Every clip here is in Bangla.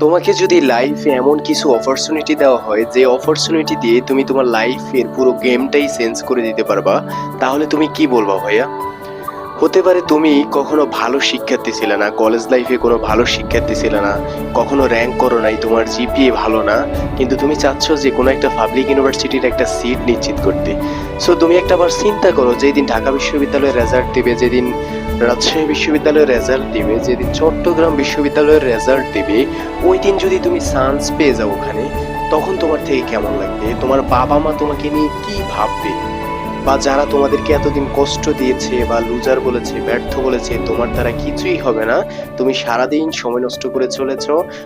তোমাকে যদি লাইফে এমন কিছু অপরচুনিটি দেওয়া হয়, যে অপরচুনিটি দিয়ে তুমি তোমার লাইফের পুরো গেমটাই চেঞ্জ করে দিতে পারবা, তাহলে তুমি কি বলবা ভাইয়া? হতে পারে তুমি কখনো ভালো শিক্ষার্থী ছিলে না কলেজ লাইফে কোনো ভালো শিক্ষার্থী ছিলে না, কখনো র্যাঙ্ক করো নাই, তোমার জিপিএ ভালো না, কিন্তু তুমি চাচ্ছ যে কোনো একটা পাবলিক ইউনিভার্সিটির একটা সিট নিশ্চিত করতে। সো তুমি একটা বার চিন্তা করো, যেদিন ঢাকা বিশ্ববিদ্যালয়ের রেজাল্ট দেবে, যেদিন রাজশাহী বিশ্ববিদ্যালয়ের রেজাল্ট দেবে, যেদিন চট্টগ্রাম বিশ্ববিদ্যালয়ের রেজাল্ট দেবে ওই দিন যদি তুমি চান্স পেয়ে যাও ওখানে, তখন তোমার থেকে কেমন লাগবে? তোমার বাবা মা তোমাকে নিয়ে কি ভাববে? বা যারা তোমাদেরকে এতদিন কষ্ট দিয়েছে বা লুজার বলেছে, ব্যর্থ বলেছে, তোমার দ্বারা কিছুই হবে না। তুমি সারাদিন সময় নষ্ট করে চলেছ।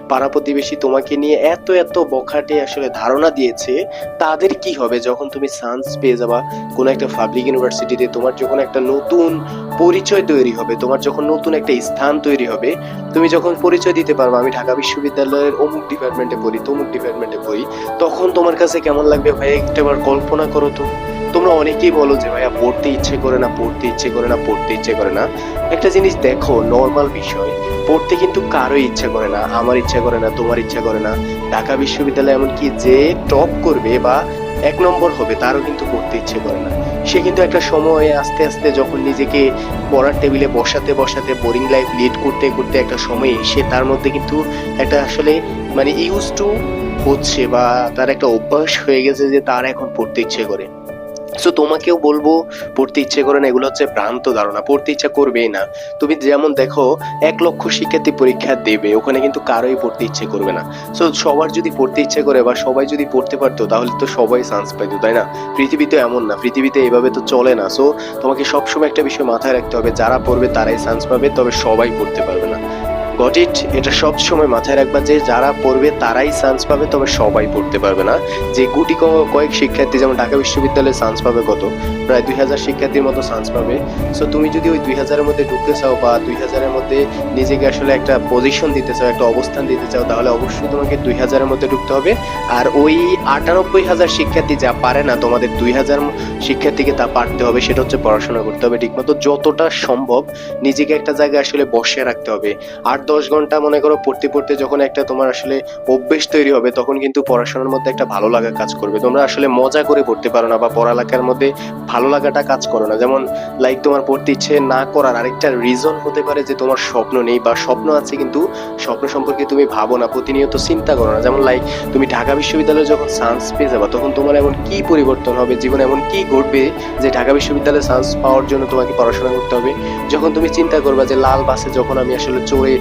পাড়া প্রতিবেশী তোমাকে নিয়ে এত এত বখাটে আসলে ধারণা দিয়েছে। তাদের কি হবে? যখন তুমি চান্স পেয়ে যাবা, কোনো একটা পাবলিক ইউনিভার্সিটিতে তোমার যখন একটা নতুন পরিচয় তৈরি হবে, তোমার যখন নতুন একটা স্থান তৈরি হবে, তুমি যখন পরিচয় দিতে পারবে, আমি ঢাকা বিশ্ববিদ্যালয়ের অমুক ডিপার্টমেন্টে পড়ি, তমুক ডিপার্টমেন্টে পড়ি, তখন তোমার কাছে কেমন লাগবে ভাই? একটাবার কল্পনা করো তো। তোমরা অনেকেই বলো যে, ভাইয়া, পড়তে ইচ্ছে করে না, পড়তে ইচ্ছে করে না, পড়তে ইচ্ছে করে না। একটা জিনিস দেখো নর্মাল বিষয়, পড়তে কিন্তু কারোই ইচ্ছা করে না, আমার ইচ্ছা করে না, তোমার ইচ্ছা করে না। ঢাকা বিশ্ববিদ্যালয় এমনকি যে টপ করবে বা এক নম্বর হবে, তারও কিন্তু পড়তে ইচ্ছে করে না। সে কিন্তু একটা সময়ে আস্তে আস্তে যখন নিজেকে পড়ার টেবিলে বসাতে বসাতে বোরিং লাইফ লিড করতে করতে একটা সময়ে সে তার মধ্যে কিন্তু একটা আসলে মানে ইউজ টু হচ্ছে বা তার একটা অভ্যাস হয়ে গেছে যে তার এখন পড়তে ইচ্ছে করে। সো তোমাকেও বলব, পড়তে ইচ্ছে করে না, এগুলো হচ্ছে ভ্রান্ত ধারণা, পড়তে ইচ্ছা করবেই না। তুমি যেমন দেখো, এক লক্ষ শিক্ষার্থী পরীক্ষা দেবে, ওখানে কিন্তু কারোই পড়তে ইচ্ছে করবে না। সো সবার যদি পড়তে ইচ্ছে করে বা সবাই যদি পড়তে পারতো, তাহলে তো সবাই চান্স পাইতো তাই না? পৃথিবীতে এমন না, পৃথিবীতে এভাবে তো চলে না। সো তোমাকে সবসময় একটা বিষয় মাথায় রাখতে হবে, যারা পড়বে তারাই চান্স পাবে, তবে সবাই পড়তে পারবে না। গট ইট এটা সব সময় মাথায় রাখবা যে যারা পড়বে তারাই চান্স পাবে, তবে সবাই পড়তে পারবে না। যে গুটি কয়েক শিক্ষার্থী, যেমন ঢাকা বিশ্ববিদ্যালয়ে চান্স পাবে কত? প্রায় দুই হাজার শিক্ষার্থীর মতো চান্স পাবে। সো তুমি যদি ওই দুই হাজারের মধ্যে ঢুকতে চাও বা দুই হাজারের মধ্যে নিজেকে আসলে একটা পজিশন দিতে চাও, একটা অবস্থান দিতে চাও, তাহলে অবশ্যই তোমাকে দুই হাজারের মধ্যে ঢুকতে হবে। আর ওই আটানব্বই হাজার শিক্ষার্থী যা পারে না, তোমাদের দুই হাজার শিক্ষার্থীকে তা পারতে হবে, সেটা হচ্ছে পড়াশোনা করতে হবে। ঠিকমতো যতটা সম্ভব নিজেকে একটা জায়গায় আসলে বসে রাখতে হবে। আট দশ ঘণ্টা মনে করো পড়তে পড়তে যখন একটা তোমার আসলে অভ্যেস তৈরি হবে, তখন কিন্তু পড়াশোনার মধ্যে একটা ভালো লাগা কাজ করবে। তোমরা আসলে মজা করে পড়তে পারো না বা পড়ালেখার মধ্যে ভালো লাগাটা কাজ করো না। যেমন লাইক তোমার পড়তে ইচ্ছে না করার আরেকটা রিজন হতে পারে যে তোমার স্বপ্ন নেই বা স্বপ্ন আছে কিন্তু স্বপ্ন সম্পর্কে তুমি ভাবো না, প্রতিনিয়ত চিন্তা করো না। যেমন লাইক তুমি ঢাকা বিশ্ববিদ্যালয়ে যখন চান্স পেয়ে যাবা, তখন তোমার এমন কি পরিবর্তন হবে? জীবনে এমন কি ঘটবে যে ঢাকা বিশ্ববিদ্যালয়ে চান্স পাওয়ার জন্য তোমাকে পড়াশোনা করতে হবে? যখন তুমি চিন্তা করবা যে লাল বাসে যখন আমি আসলে চড়ে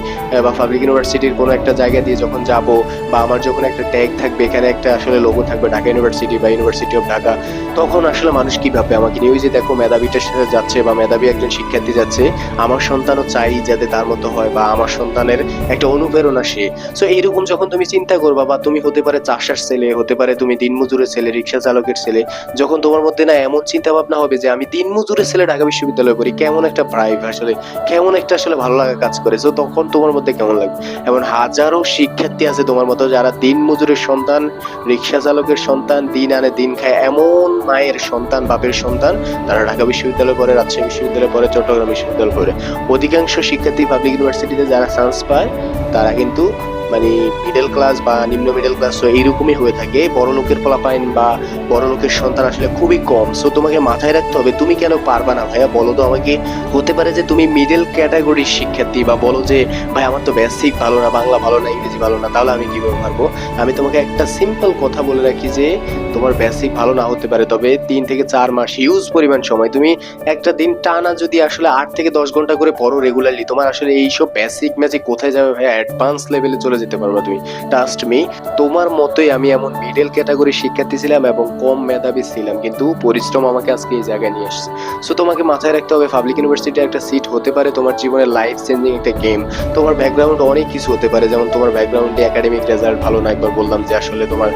বা পাবলিক ইউনিভার্সিটির কোনো একটা জায়গা দিয়ে যখন যাব, বা আমার যখন একটা ট্যাগ থাকবে, এখানে একটা আসলে লোগো থাকবে, ঢাকা ইউনিভার্সিটি বা ইউনিভার্সিটি অফ ঢাকা তখন আসলে মানুষ কি ভাববে আমাকে নিয়ে? যে দেখো মেধাবীটার সাথে যাচ্ছে বা মেধাবী একজন শিক্ষার্থী যাচ্ছে, আমার সন্তানও চাই যাতে তার মতো হয় বা আমার সন্তানের একটা অনুপ্রেরণা সে। সো এইরকম যখন তুমি চিন্তা করবা বা তুমি হতে পারে চাষার ছেলে, হতে পারে তুমি দিনমজুরের ছেলে, রিক্সা চালকের ছেলে, যখন তোমার মধ্যে না এমন চিন্তা ভাবনা হবে যে আমি দিনমজুরের ছেলে ঢাকা বিশ্ববিদ্যালয়ে পড়ি, কেমন একটা প্রাইভ আসলে, কেমন একটা আসলে ভালো লাগা কাজ করে। সো তখন তোমার মধ্যে কেমন লাগবে এমন হাজারো শিক্ষার্থী আছে তোমার মতো যারা দিন মজুরের সন্তান, রিক্সা চালকের সন্তান, দিন আনে দিন খায়। এমন মায়ের সন্তান, বাপের সন্তান তারা ঢাকা বিশ্ববিদ্যালয় পড়ে, রাজশাহী বিশ্ববিদ্যালয় পড়ে, চট্টগ্রাম বিশ্ববিদ্যালয় পড়ে। অধিকাংশ শিক্ষার্থী পাবলিক ইউনিভার্সিটিতে যারা চান্স পায়, তারা কিন্তু মানে মিডল ক্লাস বা নিম্ন মিডল ক্লাস তো এইরকমই হয়ে থাকে। বড় লোকের পোলাপাইন বা বড় লোকের সন্তান আসলে খুবই কম। সো তোমাকে মাথায় রাখতে হবে, তুমি কেন পারবা না ভাইয়া? বলো তো আমাকে। হতে পারে যে তুমি মিডল ক্যাটাগরির শিক্ষার্থী বা বলো যে, ভাই, আমার তো বেসিক ভালো না, বাংলা ভালো না, ইংরেজি ভালো না, তাহলে আমি কীভাবে পারব আমি তোমাকে একটা সিম্পল কথা বলে রাখি যে, তোমার বেসিক ভালো না হতে পারে, তবে তিন থেকে চার মাস হিউজ পরিমাণ সময়। তুমি একটা দিন টানা যদি আসলে আট থেকে দশ ঘণ্টা করে পড়ো রেগুলারলি তোমার আসলে এইসব বেসিক ম্যাজিক কোথায় যাবে ভাই অ্যাডভান্স লেভেলে চলে যেতে পারবা তুমি। ট্রাস্ট মি তোমার মতোই আমি এমন মিডল ক্যাটাগরির শিক্ষার্থী ছিলাম এবং কম মেধাবী ছিলাম, কিন্তু পরিশ্রম আমাকে আজকে এই জায়গায় নিয়ে এসেছে সো তোমাকে মাথায় রাখতে হবে পাবলিক ইউনিভার্সিটির একটা সিট হতে পারে তোমার জীবনের লাইফ চেঞ্জিং একটা গেম তোমার ব্যাকগ্রাউন্ড অনেক কিছু হতে পারে, যেমন তোমার ব্যাকগ্রাউন্ডে একাডেমিক রেজাল্ট ভালো না, একবার বললাম যে আসলে তোমার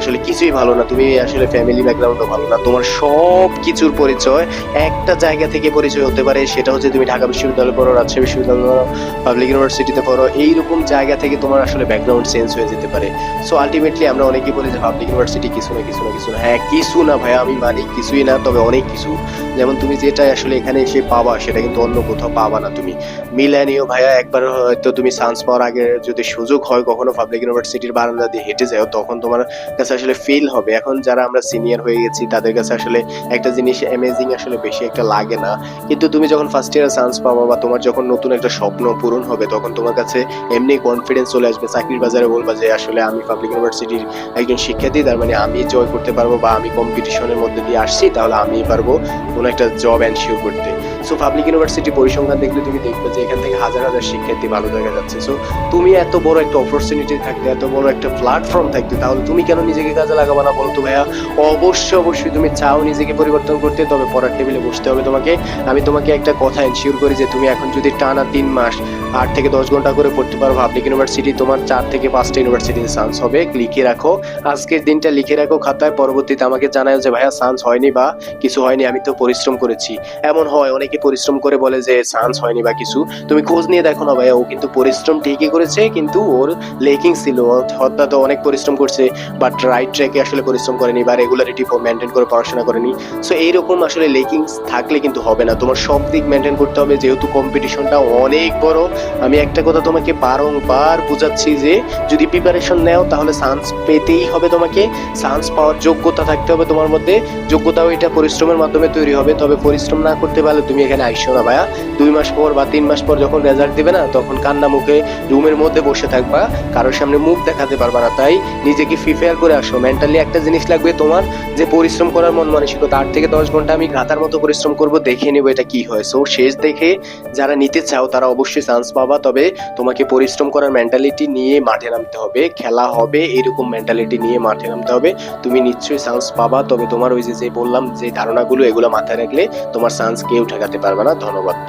আসলে কিছুই ভালো না, তুমি আসলে ফ্যামিলি ব্যাকগ্রাউন্ডও ভালো না। তোমার সব কিছুর পরিচয় একটা জায়গা থেকে পরিচয় হতে পারে, সেটা হচ্ছে তুমি ঢাকা বিশ্ববিদ্যালয় পড়ো, রাজশাহী বিশ্ববিদ্যালয় পড়ো পাবলিক ইউনিভার্সিটিতে পড়ো, এইরকম জায়গা থেকে তোমার তোমার আসলে ব্যাকগ্রাউন্ড চেঞ্জ হয়ে যেতে পারে। সো আলটিমেটলি আমরা অনেকেই বলি যে পাবলিক ইউনিভার্সিটি কিছু না কিছু না কিছু না। হ্যাঁ কিছু না ভাই আমি মানি, কিছুই না, তবে অনেক কিছু। যেমন তুমি যেটা আসলে এখানে এসে পাবা, সেটা কিন্তু অন্য কোথাও পাবা না তুমি। মিলানিও ভাইয়া, একবার হয়তো তুমি চান্স পাওয়ার আগে যদি সুযোগ হয় কখনো পাবলিক ইউনিভার্সিটির বারান্দা দিয়ে হেঁটে যাও, তখন তোমার কাছে আসলে ফিল হবে। এখন যারা আমরা সিনিয়র হয়ে গেছি, তাদের কাছে আসলে একটা জিনিস অ্যামেজিং আসলে বেশি একটা লাগে না। কিন্তু তুমি যখন ফার্স্ট ইয়ার চান্স পাবা বা তোমার যখন নতুন একটা স্বপ্ন পূরণ হবে, তখন তোমার কাছে এমনি কনফিডেন্স চলে আসবে চাকরির বাজারে বলবা যে আসলে আমি পাবলিক ইউনিভার্সিটির একজন শিক্ষার্থী, তার মানে আমি জয় করতে পারব বা আমি কম্পিটিশনের মধ্যে দিয়ে আসছি, তাহলে আমি পারব কোনো একটা জব এনশিওর করতে। সো পাবলিক ইউনিভার্সিটি পরিসংখ্যান দেখলে তুমি দেখবে যে এখান থেকে হাজার হাজার শিক্ষার্থী ভালো দেখা যাচ্ছে। সো তুমি এত বড় একটা অপরচুনিটি থাকতে, এত বড় একটা প্ল্যাটফর্ম থাকতে, তাহলে তুমি কেন নিজেকে কাজে লাগাবো না বলতো ভাইয়া? অবশ্যই অবশ্যই তুমি চাও নিজেকে পরিবর্তন করতে, তবে পড়ার টেবিলে বসতে হবে তোমাকে। আমি তোমাকে একটা কথা এনশিওর করি যে তুমি এখন যদি টানা তিন মাস আট থেকে দশ ঘণ্টা করে পড়তে পারো পাবলিক ইউনিভার্সিটি তোমার চার থেকে পাঁচটা ইউনিভার্সিটিতে চান্স হবে। লিখে রাখো। আজকের দিনটা লিখে রাখো খাতায়। পরবর্তীতে আমাকে জানায় যে, ভাইয়া চান্স হয়নি বা কিছু হয়নি, আমি তো পরিশ্রম করেছি। এমন হয়। অনেকে পরিশ্রম করে বলে যে চান্স হয়নি বা কিছু। তুমি খোঁজ নিয়ে দেখো না ভাইয়া, ও কিন্তু পরিশ্রম ঠিকই করেছে, কিন্তু ওর লেকিং ছিল। হত্যা তো অনেক পরিশ্রম করছে বাট রাইট ট্র্যাকে আসলে পরিশ্রম করেনি বা রেগুলারিটি মেনটেন করে পড়াশোনা করেনি। সো এইরকম আসলে লেকিংস থাকলে কিন্তু হবে না। তোমার সব দিক মেনটেন করতে হবে। যেহেতু কম্পিটিশনটা অনেক বড়, আমি একটা কথা তোমাকে বারংবার বোঝাচ্ছি যে যদি প্রিপারেশন নেও তাহলে চান্স পেতেই হবে তোমাকে। চান্স পাওয়ার যোগ্যতা থাকতে হবে তোমার মধ্যে। যোগ্যতাও এটা পরিশ্রমের মাধ্যমে তৈরি হবে। তবে পরিশ্রম না করতে পারলে তুমি এখানে আইসো না ভাইয়া। দুই মাস পর বা তিন মাস পর যখন রেজাল্ট দিবে না, তখন কান্না মুখে রুমের মধ্যে বসে থাকবা। কারোর সামনে মুখ দেখাতে পারবা না। তাই নিজেকে প্রিপেয়ার করে আসো। মেন্টালি একটা জিনিস লাগবে তোমার, যে পরিশ্রম করার মন মানসিকতা। আট থেকে দশ ঘণ্টা আমি রাতার মতো পরিশ্রম করব, দেখে নেব এটা কি হয়। সো শেষ দেখে যারা নিতে চাও তারা অবশ্যই চান্স পাবা। তবে তোমাকে পরিশ্রম করার মেন্টালিটি নিয়ে মাঠে নামতে হবে, খেলা হবে, এরকম মেন্টালিটি নিয়ে মাঠে নামতে হবে। তুমি নিশ্চয়ই চান্স পাবা, তবে তোমার ওই যে বললাম যে ধারণাগুলো, এগুলো মাথায় রাখলে তোমার চান্স কেউ ঠেকাতে পারবে না। ধন্যবাদ।